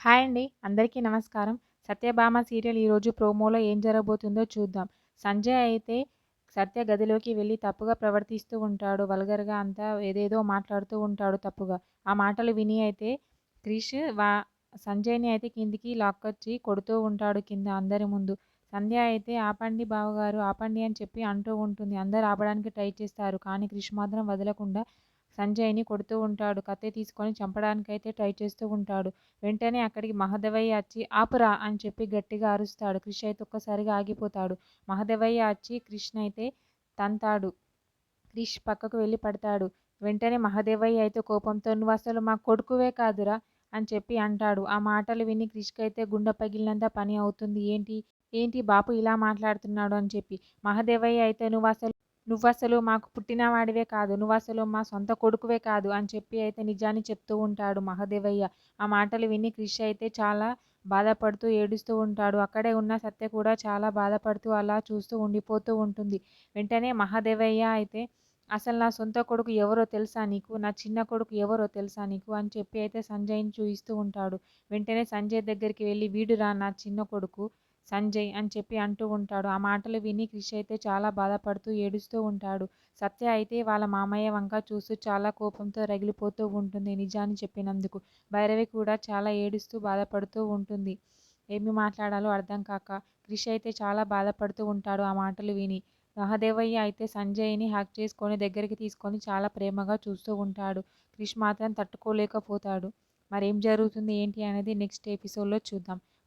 Hi అండి. అందరికీ నమస్కారం. సత్యభామ సీరియల్ ఈరోజు ప్రోమోలో ఏం జరగబోతుందో చూద్దాం. సంజయ్ అయితే సత్య గదిలోకి వెళ్ళి తప్పుగా ప్రవర్తిస్తూ ఉంటాడు. వల్గర్గా అంతా ఏదేదో మాట్లాడుతూ ఉంటాడు తప్పుగా. ఆ మాటలు విని అయితే క్రిష్ వా సంజయ్ని అయితే కిందికి లాక్కొచ్చి కొడుతూ ఉంటాడు కింద అందరి ముందు. సంధ్య అయితే ఆపండి బావగారు ఆపండి అని చెప్పి అంటూ ఉంటుంది. అందరు ఆపడానికి ట్రై చేస్తారు. కానీ క్రిష్ మాత్రం వదలకుండా సంజయ్ని కొడుతూ ఉంటాడు. కత్తి తీసుకొని చంపడానికైతే ట్రై చేస్తూ ఉంటాడు. వెంటనే అక్కడికి మహదేవయ్య వచ్చి ఆపురా అని చెప్పి గట్టిగా అరుస్తాడు. క్రిష్ అయితే ఒక్కసారిగా ఆగిపోతాడు. మహదేవయ్య వచ్చి కృష్ణ అయితే తంతాడు. క్రిష్ పక్కకు వెళ్ళి పడతాడు. వెంటనే మహదేవయ్య అయితే కోపంతో నువ్వు అసలు మా కొడుకువే కాదురా అని చెప్పి అంటాడు. ఆ మాటలు విని క్రిష్కి అయితే గుండె పగిలినంత పని అవుతుంది. ఏంటి? ఏంటి బాపు ఇలా మాట్లాడుతున్నాడు అని చెప్పి. మహదేవయ్య అయితే నువ్వు అసలు నువ్వు అసలు మాకు పుట్టినవాడివే కాదు నువ్వు అసలు మా సొంత కొడుకువే కాదు అని చెప్పి అయితే నిజాన్ని చెప్తూ ఉంటాడు మహదేవయ్య. ఆ మాటలు విని క్రిష్ అయితే చాలా బాధపడుతూ ఏడుస్తూ ఉంటాడు. అక్కడే ఉన్న సత్య కూడా చాలా బాధపడుతూ అలా చూస్తూ ఉండిపోతూ ఉంటుంది. వెంటనే మహాదేవయ్య అయితే అసలు నా సొంత కొడుకు ఎవరో తెలుసా నీకు? నా చిన్న కొడుకు ఎవరో తెలుసా నీకు? అని చెప్పి అయితే సంజయ్ని చూపిస్తూ ఉంటాడు. వెంటనే సంజయ్ దగ్గరికి వెళ్ళి వీడురా నా చిన్న కొడుకు సంజయ్ అని చెప్పి అంటూ ఉంటాడు. ఆ మాటలు విని క్రిష్ అయితే చాలా బాధపడుతూ ఏడుస్తూ ఉంటాడు. సత్య అయితే వాళ్ళ మామయ్య వంక చూస్తూ చాలా కోపంతో రగిలిపోతూ ఉంటుంది నిజాన్ని చెప్పినందుకు. భైరవి కూడా చాలా ఏడుస్తూ బాధపడుతూ ఉంటుంది. ఏమి మాట్లాడాలో అర్థం కాక క్రిష్ అయితే చాలా బాధపడుతూ ఉంటాడు ఆ మాటలు విని. మహాదేవయ్య అయితే సంజయ్ని హ్యాక్ చేసుకొని దగ్గరికి తీసుకొని చాలా ప్రేమగా చూస్తూ ఉంటాడు. క్రిష్ మాత్రం తట్టుకోలేకపోతాడు. మరేం జరుగుతుంది ఏంటి అనేది నెక్స్ట్ ఎపిసోడ్లో చూద్దాం.